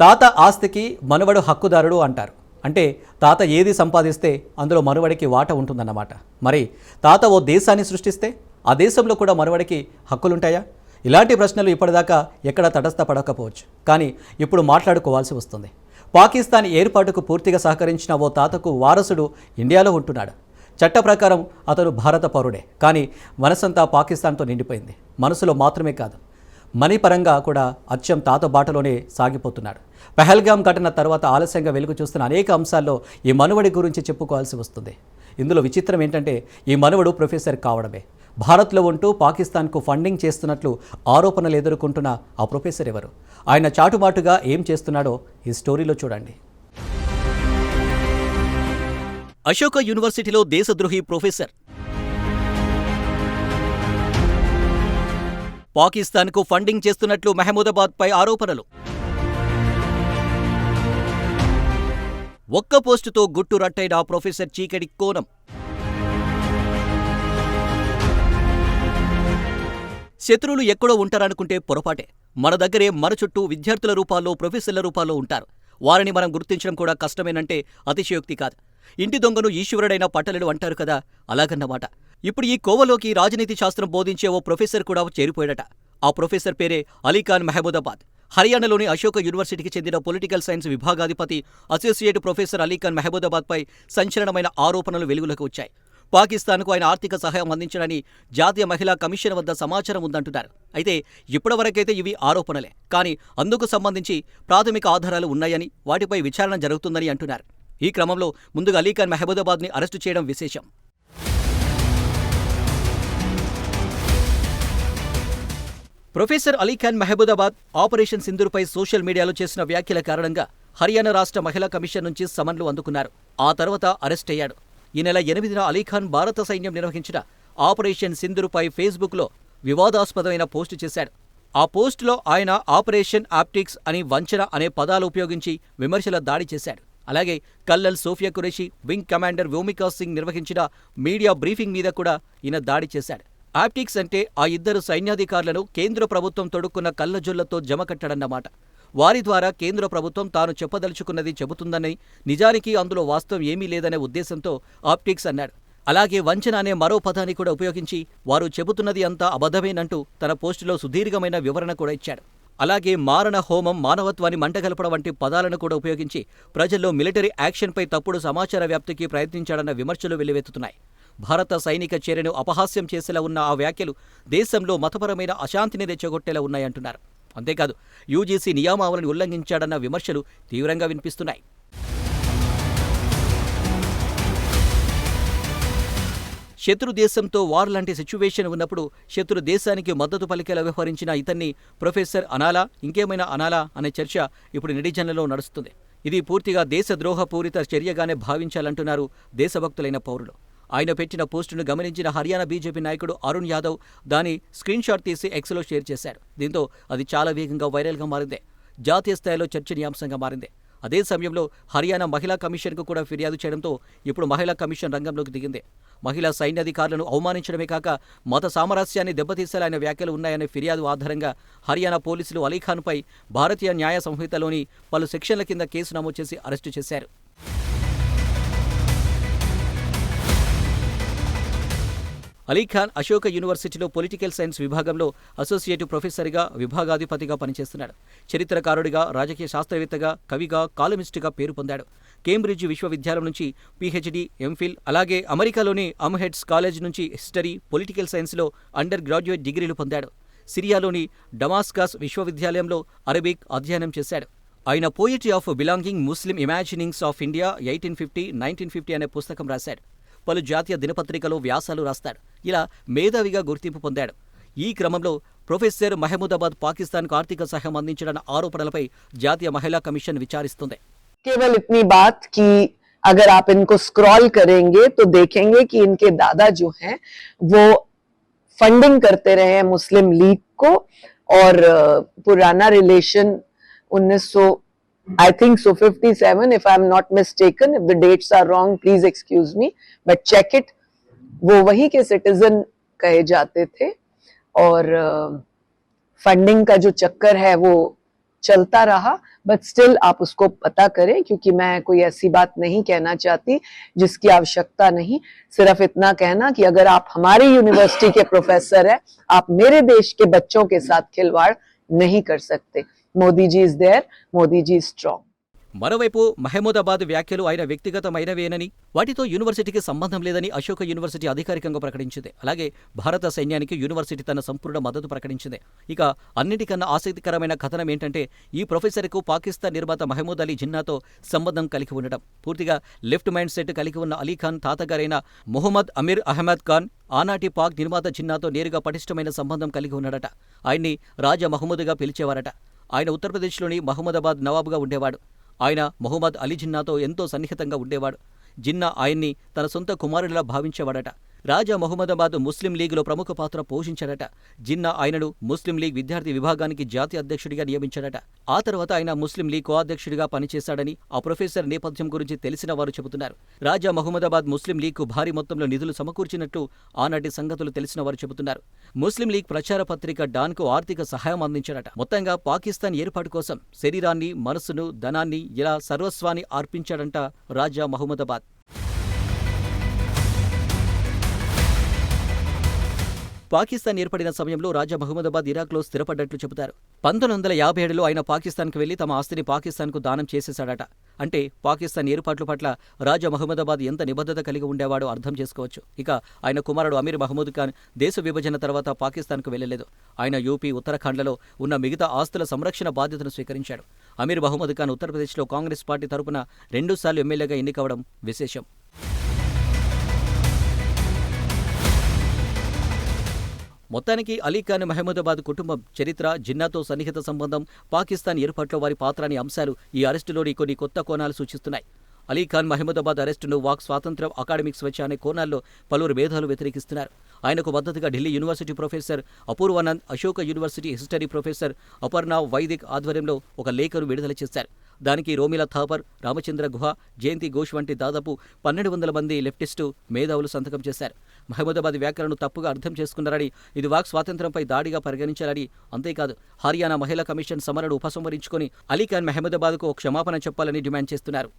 తాత ఆస్తికి మనవడు హక్కుదారుడు అంటారు. అంటే తాత ఏది సంపాదిస్తే అందులో మనవడికి వాట ఉంటుందన్నమాట. మరి తాత ఓ దేశాన్ని సృష్టిస్తే ఆ దేశంలో కూడా మనవడికి హక్కులుంటాయా? ఇలాంటి ప్రశ్నలు ఇప్పటిదాకా ఎక్కడ తటస్థపడకపోవచ్చు. కానీ ఇప్పుడు మాట్లాడుకోవాల్సి వస్తుంది. పాకిస్తాన్ ఏర్పాటుకు పూర్తిగా సహకరించిన ఓ తాతకు వారసుడు ఇండియాలో ఉంటున్నాడు. చట్ట ప్రకారం అతను భారత పౌరుడే. కానీ మనసంతా పాకిస్తాన్తో నిండిపోయింది. మనసులో మాత్రమే కాదు. మనీ పరంగా కూడా అచ్చం తాత బాటలోనే సాగిపోతున్నాడు. పెహల్గాం ఘటన తర్వాత ఆలస్యంగా వెలుగు చూస్తున్న అనేక అంశాల్లో ఈ మనువడి గురించి చెప్పుకోవాల్సి వస్తుంది. ఇందులో విచిత్రం ఏంటంటే ఈ మనువడు ప్రొఫెసర్ కావడమే. భారత్లో ఉంటూ పాకిస్తాన్కు ఫండింగ్ చేస్తున్నట్లు ఆరోపణలు ఎదుర్కొంటున్న ఆ ప్రొఫెసర్ ఎవరు? ఆయన చాటుమాటుగా ఏం చేస్తున్నాడో ఈ స్టోరీలో చూడండి. అశోక యూనివర్సిటీలో దేశద్రోహి ప్రొఫెసర్ పాకిస్తాన్కు ఫండింగ్ చేస్తున్నట్లు మహమూదాబాద్పై ఆరోపణలు. ఒక్క పోస్టుతో గుట్టు రట్టైన ప్రొఫెసర్ చీకటి కోణం. శత్రువులు ఎక్కడో ఉంటారనుకుంటే పొరపాటే. మన దగ్గరే మన చుట్టూ విద్యార్థుల రూపాల్లో ప్రొఫెసర్ల రూపాల్లో ఉంటారు. వారిని మనం గుర్తించడం కూడా కష్టమేనంటే అతిశయోక్తి కాదు. ఇంటి దొంగను ఈశ్వరుడైన పట్టలేడు అంటారు కదా అలాగన్నమాట. ఇప్పుడు ఈ కోవలోకి రాజనీతి శాస్త్రం బోధించే ఓ ప్రొఫెసర్ కూడా చేరిపోయాడట. ఆ ప్రొఫెసర్ పేరే అలీఖాన్ మహబూదాబాద్ హర్యానాలోని అశోక యూనివర్సిటీకి చెందిన పొలిటికల్ సైన్స్ విభాగాధిపతి అసోసియేట్ ప్రొఫెసర్ అలీఖాన్ మహమూదాబాద్పై సంచలనమైన ఆరోపణలు వెలుగులోకి వచ్చాయి. పాకిస్తాన్కు ఆయన ఆర్థిక సహాయం అందించడని జాతీయ మహిళా కమిషన్ వద్ద సమాచారం ఉందంటున్నారు. అయితే ఇప్పటివరకైతే ఇవి ఆరోపణలే. కానీ అందుకు సంబంధించి ప్రాథమిక ఆధారాలు ఉన్నాయని వాటిపై విచారణ జరుగుతుందని అంటున్నారు. ఈ క్రమంలో ముందుగా అలీఖాన్ మహబూదాబాద్ని అరెస్టు చేయడం విశేషం. ప్రొఫెసర్ అలీఖాన్ మహబూదాబాద్ ఆపరేషన్ సింధూర్పై సోషల్ మీడియాలో చేసిన వ్యాఖ్యల కారణంగా హర్యానా రాష్ట్ర మహిళా కమిషన్ నుంచి సమన్లు అందుకున్నారు. ఆ తర్వాత అరెస్ట్ అయ్యాడు. ఈ నెల ఎనిమిదిన అలీఖాన్ భారత సైన్యం నిర్వహించిన ఆపరేషన్ సింధూర్పై ఫేస్బుక్లో వివాదాస్పదమైన పోస్టు చేశాడు. ఆ పోస్టులో ఆయన ఆపరేషన్ ఆప్టిక్స్ అని వంచన అనే పదాలు ఉపయోగించి విమర్శల దాడి చేశాడు. అలాగే colonel Sofiya Qureshi wing commander Vyomika Singh నిర్వహించిన మీడియా బ్రీఫింగ్ మీద కూడా ఈయన దాడి చేశాడు. ఆప్టిక్స్ అంటే ఆ ఇద్దరు సైన్యాధికారులను కేంద్ర ప్రభుత్వం తొడుక్కున్న కళ్ళజొల్లతో జమకట్టడన్నమాట వారి ద్వారా కేంద్ర ప్రభుత్వం తాను చెప్పదలుచుకున్నది చెబుతుందని నిజానికి అందులో వాస్తవం ఏమీ లేదనే ఉద్దేశంతో ఆప్టిక్స్ అన్నాడు. అలాగే వంచన అనే మరో పదాన్ని కూడా ఉపయోగించి వారు చెబుతున్నది అంతా అబద్ధమేనంటూ తన పోస్టులో సుదీర్ఘమైన వివరణ కూడా ఇచ్చాడు. అలాగే మారణ హోమం మానవత్వాన్ని మంటగలపడం వంటి పదాలను కూడా ఉపయోగించి ప్రజల్లో మిలిటరీ యాక్షన్పై తప్పుడు సమాచార వ్యాప్తికి ప్రయత్నించాడన్న విమర్శలు వెల్లువెత్తుతున్నాయి. భారత సైనిక చర్యను అపహాస్యం చేసేలా ఉన్న ఆ వ్యాఖ్యలు దేశంలో మతపరమైన అశాంతిని రెచ్చగొట్టేలా ఉన్నాయంటున్నారు. అంతేకాదు యూజీసీ నియామావళిని ఉల్లంఘించాడన్న విమర్శలు తీవ్రంగా వినిపిస్తున్నాయి. శత్రు దేశంతో వార్ లాంటి సిచ్యువేషన్ ఉన్నప్పుడు శత్రు దేశానికి మద్దతు పలికేలా వ్యవహరించిన ఇతన్ని ప్రొఫెసర్ అనాలా ఇంకేమైనా అనాలా అనే చర్చ ఇప్పుడు నిడిజనలో నడుస్తుంది. ఇది పూర్తిగా దేశద్రోహపూరిత చర్యగానే భావించాలంటున్నారు దేశభక్తులైన పౌరులు. ఆయన పెట్టిన పోస్టును గమనించిన హర్యానా బీజేపీ నాయకుడు అరుణ్ యాదవ్ దాని స్క్రీన్ షాట్ తీసి ఎక్స్లో షేర్ చేశారు. దీంతో అది చాలా వేగంగా వైరల్గా మారింది. జాతీయ స్థాయిలో చర్చనీయాంశంగా మారింది. అదే సమయంలో హర్యానా మహిళా కమిషన్కు కూడా ఫిర్యాదు చేయడంతో ఇప్పుడు మహిళా కమిషన్ రంగంలోకి దిగింది. మహిళా సైన్యాధికారులను అవమానించడమే కాక మత సామరస్యాన్ని దెబ్బతీసేలా ఆయన వ్యాఖ్యలు ఉన్నాయనే ఫిర్యాదు ఆధారంగా హర్యానా పోలీసులు అలీఖాన్పై భారతీయ న్యాయ సంహితలోని పలు సెక్షన్ల కింద కేసు నమోదు చేసి అరెస్టు చేశారు. అలీఖాన్ అశోక యూనివర్సిటీలో పొలిటికల్ సైన్స్ విభాగంలో అసోసియేట్ ప్రొఫెసర్గా విభాగాధిపతిగా పనిచేస్తున్నాడు. చరిత్రకారుడిగా రాజకీయ శాస్త్రవేత్తగా కవిగా కాలమిస్టుగా పేరు పొందాడు. కేంబ్రిడ్జ్ విశ్వవిద్యాలయం నుంచి పీహెచ్డీ ఎంఫిల్ అలాగే అమెరికాలోని అమ్హెడ్స్ కాలేజ్ నుంచి హిస్టరీ పొలిటికల్ సైన్స్లో అండర్ గ్రాడ్యుయేట్ డిగ్రీలు పొందాడు. సిరియాలోని డమాస్కాస్ విశ్వవిద్యాలయంలో అరబిక్ అధ్యయనం చేశాడు. ఆయన poetry of belonging Muslim imaginings of India eighteen fifty nineteen fifty అనే పుస్తకం రాశాడు. పలు జాతీయ దినపత్రికలో వ్యాసాలు రాస్తాడు ఇలా మేధావిగా గుర్తింపు పొందాడు ఈ క్రమంలో ప్రొఫెసర్ మహమూదాబాద్ పాకిస్తాన్కు ఆర్థిక సహాయం అందించడన్న ఆరోపణలపై జాతీయ మహిళా కమిషన్ విచారిస్తుంది केवल इतनी बात कि अगर आप इनको स्क्रॉल करेंगे तो देखेंगे कि इनके दादा जो हैं वो फंडिंग करते रहे हैं मुस्लिम लीग को और अ, पुराना relation 1900 I think so 57 if I'm not mistaken. If the dates are wrong, please excuse me. But check it. वो वही के सिटीजन कहे जाते थे। और फंडिंग का जो चक्कर है, वो चलता रहा। बट स्टिल आप उसको पता करें, क्योंकि मैं कोई ऐसी बात नहीं कहना चाहती, जिसकी आवश्यकता नहीं। सिर्फ़ इतना कहना कि अगर आप हमारी यूनिवर्सिटी के प्रोफेसर हैं, आप मेरे देश के बच्चों के साथ खिलवाड़ नहीं कर सकते। Modiji is there Modiji strong. మరోవైపు మహమూదాబాద్ వ్యాఖ్యలు ఆయన వ్యక్తిగతమైనవేనని వాటితో యూనివర్సిటీకి సంబంధం లేదని అశోక యూనివర్సిటీ అధికారికంగా ప్రకటించింది. అలాగే భారత సైన్యానికి యూనివర్సిటీ తన సంపూర్ణ మద్దతు ప్రకటించింది. ఇక అన్నిటికన్నా ఆసక్తికరమైన కథనం ఏంటంటే ఈ ప్రొఫెసర్కు పాకిస్తాన్ నిర్మాత మహమూద్ అలీ జిన్నాతో సంబంధం కలిగి ఉండటం. పూర్తిగా లెఫ్ట్ మైండ్ సెట్ కలిగి ఉన్న అలీఖాన్ తాతగారైన మొహమ్మద్ అమీర్ అహ్మద్ ఖాన్ ఆనాటి పాక్ నిర్మాత జిన్నాతో నేరుగా పటిష్టమైన సంబంధం కలిగి ఉన్నాడట. ఆయన్ని రాజా మహమూద్గా పిలిచేవారట. ఆయన ఉత్తరప్రదేశ్లోని మహమ్మదాబాద్ నవాబుగా ఉండేవాడు. ఆయన మొహమ్మద్ అలీ జిన్నాతో ఎంతో సన్నిహితంగా ఉండేవాడు. జిన్నా ఆయన్ని తన సొంత కుమారుడిలా భావించేవాడట. రాజా మహమ్మదాబాద్ ముస్లిం లీగ్లో ప్రముఖ పాత్ర పోషించాడట. జిన్నా ఆయనను ముస్లిం లీగ్ విద్యార్థి విభాగానికి జాతీయ అధ్యక్షుడిగా నియమించాడట. ఆ తర్వాత ఆయన ముస్లిం లీగ్ కోఅధ్యక్షుడిగా పనిచేశాడని ఆ ప్రొఫెసర్ నేపథ్యం గురించి తెలిసిన వారు చెబుతున్నారు. రాజా మహమ్మదాబాద్ ముస్లిం లీగ్కు భారీ మొత్తంలో నిధులు సమకూర్చినట్టు ఆనాటి సంగతులు తెలిసిన వారు చెబుతున్నారు. ముస్లిం లీగ్ ప్రచార పత్రిక డాన్కు ఆర్థిక సహాయం అందించాడట. మొత్తంగా పాకిస్తాన్ ఏర్పాటు కోసం శరీరాన్ని మనస్సును ధనాన్ని ఇలా సర్వస్వాన్ని అర్పించాడంట రాజా మహమ్మదాబాద్. పాకిస్తాన్ ఏర్పడిన సమయంలో రాజా మహమ్మదాబాద్ ఇరాక్లో స్థిరపడ్డట్లు చెబుతారు. పంతొమ్మిది వందల యాభై ఏడులో ఆయన పాకిస్తాన్కు వెళ్ళి తమ ఆస్తిని పాకిస్తాన్కు దానం చేసేశాడట. అంటే పాకిస్తాన్ ఏర్పాట్ల పట్ల రాజా మహమ్మదాబాద్ ఎంత నిబద్ధత కలిగి ఉండేవాడో అర్థం చేసుకోవచ్చు. ఇక ఆయన కుమారుడు అమీర్ మహమూద్ ఖాన్ దేశ విభజన తర్వాత పాకిస్తాన్కు వెళ్ళలేదు ఆయన యూపీ ఉత్తరాఖండ్లలో ఉన్న మిగతా ఆస్తుల సంరక్షణ బాధ్యతను స్వీకరించాడు. అమీర్ మహమ్మద్ ఖాన్ ఉత్తరప్రదేశ్లో కాంగ్రెస్ పార్టీ తరపున రెండుసార్లు ఎమ్మెల్యేగా ఎన్నికవడం విశేషం. మొత్తానికి అలీఖాన్ మహమూదాబాద్ కుటుంబం చరిత్ర జిన్నాతో సన్నిహిత సంబంధం పాకిస్తాన్ ఏర్పాట్లో వారి పాత్ర అనే అంశాలు ఈ అరెస్టులోని కొన్ని కొత్త కోణాలు సూచిస్తున్నాయి. అలీఖాన్ మహమూదాబాద్ అరెస్టును వాక్ స్వాతంత్ర్యం అకాడమిక్ స్వేచ్ఛ అనే కోణాల్లో పలువురు భేదాలు వ్యతిరేకిస్తున్నారు. ఆయనకు మద్దతుగా Delhi university professor Apoorvanand Ashoka university history professor Aparna Vaidik ఆధ్వర్యంలో ఒక లేఖను విడుదల చేశారు. దానికి రోమిల థాపర్ రామచంద్ర గుహ జయంతి ఘోష్ వంటి దాదాపు పన్నెండు వందల మంది లెఫ్టిస్టు మేధావులు సంతకం చేశారు. మహమూదాబాద్ వ్యాఖ్యలను తప్పుగా అర్థం చేసుకున్నారని ఇది వాక్ స్వాతంత్ర్యంపై దాడిగా పరిగణించాలని అంతేకాదు హర్యానా మహిళా కమిషన్ సమరను ఉపసంహరించుకొని అలీఖాన్ మహమూదాబాద్కు ఓ క్షమాపణ చెప్పాలని డిమాండ్ చేస్తున్నారు.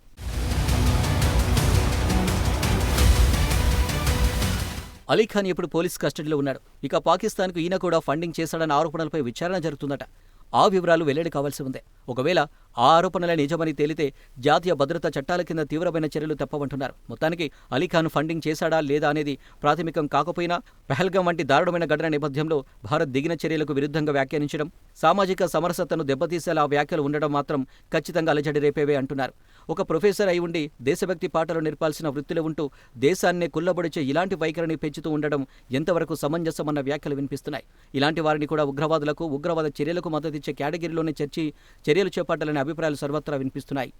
అలీఖాన్ ఇప్పుడు పోలీస్ కస్టడీలో ఉన్నాడు? ఇక పాకిస్తాన్కు ఈయన కూడా ఫండింగ్ చేశాడన్న ఆరోపణలపై విచారణ జరుగుతుందట. ఆ వివరాలు వెల్లడి కావాల్సి ఉంది. ఒకవేళ ఆ ఆరోపణలే నిజమని తేలితే జాతీయ భద్రతా చట్టాల కింద తీవ్రమైన చర్యలు తప్పవంటున్నారు. మొత్తానికి అలీఖాన్ ఫండింగ్ చేశాడా లేదా అనేది ప్రాథమికం కాకపోయినా పెహల్గం వంటి దారుణమైన ఘటన నేపథ్యంలో భారత్ దిగిన చర్యలకు విరుద్ధంగా వ్యాఖ్యానించడం సామాజిక సమరసతను దెబ్బతీసేలా ఆ వ్యాఖ్యలు ఉండడం మాత్రం ఖచ్చితంగా అలజడి రేపేవే అంటున్నారు. ఒక ప్రొఫెసర్ అయి ఉండి దేశభక్తి పాటలు నేర్పాల్సిన వృత్తిలో ఉంటూ దేశాన్నే కుల్లబొడిచే ఇలాంటి వైఖరిని పెంచుతూ ఉండడం ఎంతవరకు సమంజసమన్న వ్యాఖ్యలు వినిపిస్తున్నాయి. ఇలాంటి వారిని కూడా ఉగ్రవాదులకు ఉగ్రవాద చర్యలకు మద్దతిచ్చే కేటగిరీలోనే చర్చి చర్యలు చేపట్టాలనే అభిప్రాయాలు సర్వత్రా వినిపిస్తున్నాయి.